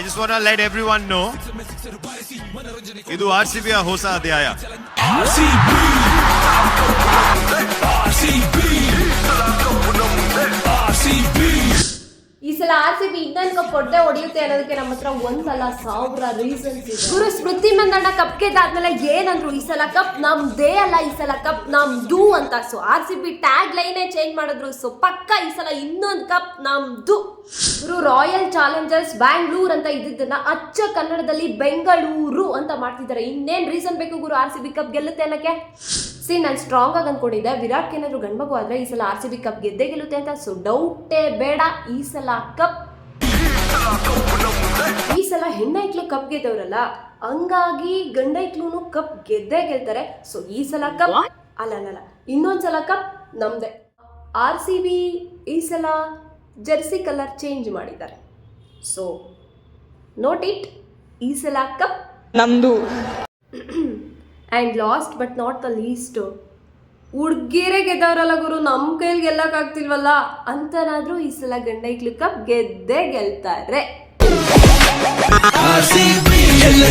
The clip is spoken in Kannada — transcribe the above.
I just want let everyone know ಇದು ಆರ್ ಸಿ ಹೊಸ ಅಧ್ಯಾಯ. ಆರ್ ಸಿ ಬಿ ಇನ್ನೊಂದು ಕಪ್ ಕೊಡದೆ ಹೊಡೆಯುತ್ತೆ ಅನ್ನೋದಕ್ಕೆ ನಮ್ಮ ಹತ್ರ ಒಂದಲ್ಲ ಸಾವಿರ ರೀಸನ್ಸ್ ಇದೆ. ಗುರು, ಸ್ಮೃತಿ ಮಂದಣ್ಣ ಕಪ್ ಗೆದ್ದಾದ್ಮೇಲೆ ಏನಂದ್ರು ಈ ಸಲ ಕಪ್ ನಮ್ದೇ ಅಲ್ಲ, ಈ ಸಲ ಕಪ್ ನಮ್ದು ಅಂತ. So R C B tag ಲೈನೇ change ಮಾಡಿದ್ರು. ಸೊ ಪಕ್ಕ ಈ ಸಲ ಇನ್ನೊಂದು ಕಪ್ ನಮ್ದು ಗುರು ರಾಯಲ್ ಚಾಲೆಂಜರ್ಸ್ ಬ್ಯಾಂಗ್ಳೂರ್ ಅಂತ ಇದ್ದಿದ್ದನ್ನ ಅಚ್ಚ ಕನ್ನಡದಲ್ಲಿ ಬೆಂಗಳೂರು ಅಂತ ಮಾಡ್ತಿದ್ದಾರೆ. ಇನ್ನೇನ್ ರೀಸನ್ ಬೇಕು ಗುರು ಆರ್ ಸಿ ಬಿ ಕಪ್ ಗೆಲ್ಲುತ್ತೆ ಅನ್ನಕ್ಕೆ? ಸಿ ನಾನು ಸ್ಟ್ರಾಂಗ್ ಆಗಿ ಅಂದ್ಕೊಂಡಿದ್ದೆ ವಿರಾಟ್ ಏನಾದ್ರು ಗಂಡ್ಮಗು ಆದರೆ ಈ ಸಲ ಆರ್ ಸಿ ಬಿ ಕಪ್ ಗೆದ್ದೇ ಗೆಲ್ಲುತ್ತೆ ಅಂತ ಸೊ ಡೌಟೇ ಬೇಡ. ಈ ಸಲ ಕಪ್ ಈ ಸಲ ಹೆಣ್ಣೈಕ್ಳು ಕಪ್ ಗೆದ್ದವರಲ್ಲ ಹಂಗಾಗಿ ಗಂಡೈಕ್ಲೂನು ಕಪ್ ಗೆದ್ದೇ ಗೆಲ್ತಾರೆ. ಸೊ ಈ ಸಲ ಕಪ್ ಅಲ್ಲ ಅಲ್ಲ ಅಲ್ಲ. ಸಲ ಕಪ್ ನಮ್ದೆ. ಆರ್ ಸಿ ಬಿ ಈ ಸಲ ಜರ್ಸಿ ಕಲರ್ ಚೇಂಜ್ ಮಾಡಿದ್ದಾರೆ. ಸೊ ನೋಟ್ ಇಟ್ ಈ ಸಲ ಕಪ್ ನಮ್ದು. And last but not the least ಹುಡ್ಗಿರೇ ಗೆದ್ದವರಲ್ಲ ಗುರು ನಮ್ಮ ಕೈಲಿ ಗೆಲ್ಲಕ್ಕಾಗ್ತಿಲ್ವಲ್ಲ? ಅಂತನಾದರೂ ಈ ಸಲ ಗಂಡೈಕ್ಳು ಕಪ್ ಗೆದ್ದೇ ಗೆಲ್ತಾರೆ. ಎಲ್ಲ